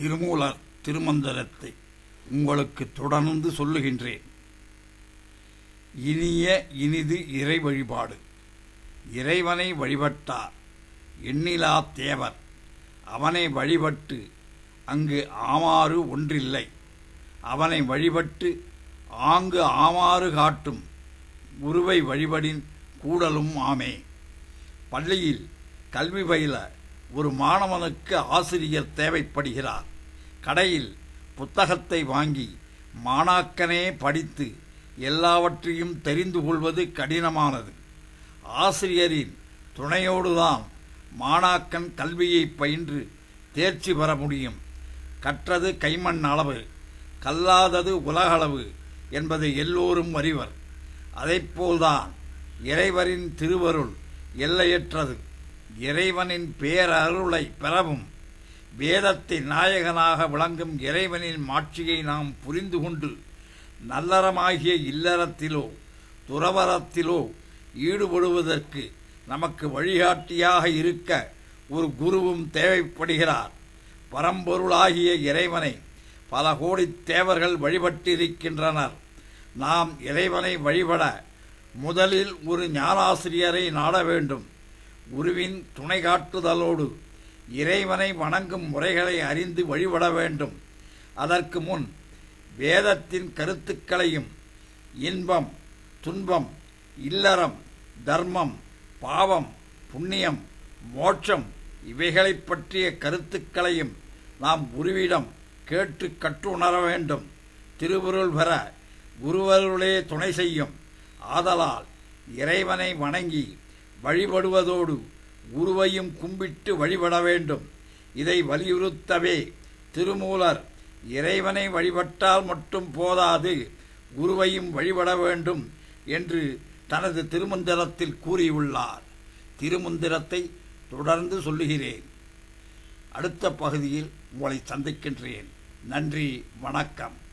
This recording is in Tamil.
திருமூலர் திருமந்திரத்தை உங்களுக்கு தொடர்ந்து சொல்லுகின்றேன். இனிய இனிது இறை வழிபாடு. இறைவனை வழிபட்டார். எண்ணிலா தேவர். அவனை வழிபட்டு அங்கு ஆமாறு ஒன்றில்லை. அவனை வழிபட்டு ஆங்கு ஆமாறு காட்டும் குருவை வழிபடின் கூடலும் ஆமே. பள்ளியில் கல்வி பயில ஒரு மாணவனுக்கு ஆசிரியர் தேவைப்படுகிறார். கடையில் புத்தகத்தை வாங்கி மாணாக்கனே படித்து எல்லாவற்றையும் தெரிந்து கொள்வது கடினமானது. ஆசிரியரின் துணையோடுதான் மாணாக்கன் கல்வியை பயின்று தேர்ச்சி பெற முடியும். கற்றது கைமண் அளவு கல்லாதது உலகளவு என்பதை எல்லோரும் அறிவர். அதைப்போல்தான் இறைவரின் திருவருள் எல்லையற்றது. இறைவனின் பேரருளை பெறவும் வேதத்தின் நாயகனாக விளங்கும் இறைவனின் மாட்சியை நாம் புரிந்து கொண்டு நல்லறமாகிய இல்லறத்திலோ துறவரத்திலோ ஈடுபடுவதற்கு நமக்கு வழிகாட்டியாக இருக்க ஒரு குருவும் தேவைப்படுகிறார். பரம்பொருளாகிய இறைவனை பல கோடி தேவர்கள் வழிபட்டிருக்கின்றனர். நாம் இறைவனை வழிபட முதலில் ஒரு ஞானாசிரியரை நாட வேண்டும். குருவின் துணை காட்டுதலோடு இறைவனை வணங்கும் முறைகளை அறிந்து வழிபட வேண்டும். அதற்கு முன் வேதத்தின் கருத்துக்களையும் இன்பம் துன்பம் இல்லறம் தர்மம் பாவம் புண்ணியம் மோட்சம் இவைகளைப் பற்றிய கருத்துக்களையும் நாம் குருவிடம் கேட்டு கற்றுணர வேண்டும். திருவுருள் பெற குருவருளே துணை செய்யும். ஆதலால் இறைவனை வணங்கி வழிபடுவதோடு குருவையும் கும்பிட்டு வழிபட வேண்டும். இதை வலியுறுத்தவே திருமூலர் இறைவனை வழிபட்டால் மட்டும் போதாது குருவையும் வழிபட வேண்டும் என்று தனது திருமந்திரத்தில் கூறியுள்ளார். திருமந்திரத்தை தொடர்ந்து சொல்லுகிறேன். அடுத்த பகுதியில் உங்களை சந்திக்கின்றேன். நன்றி வணக்கம்.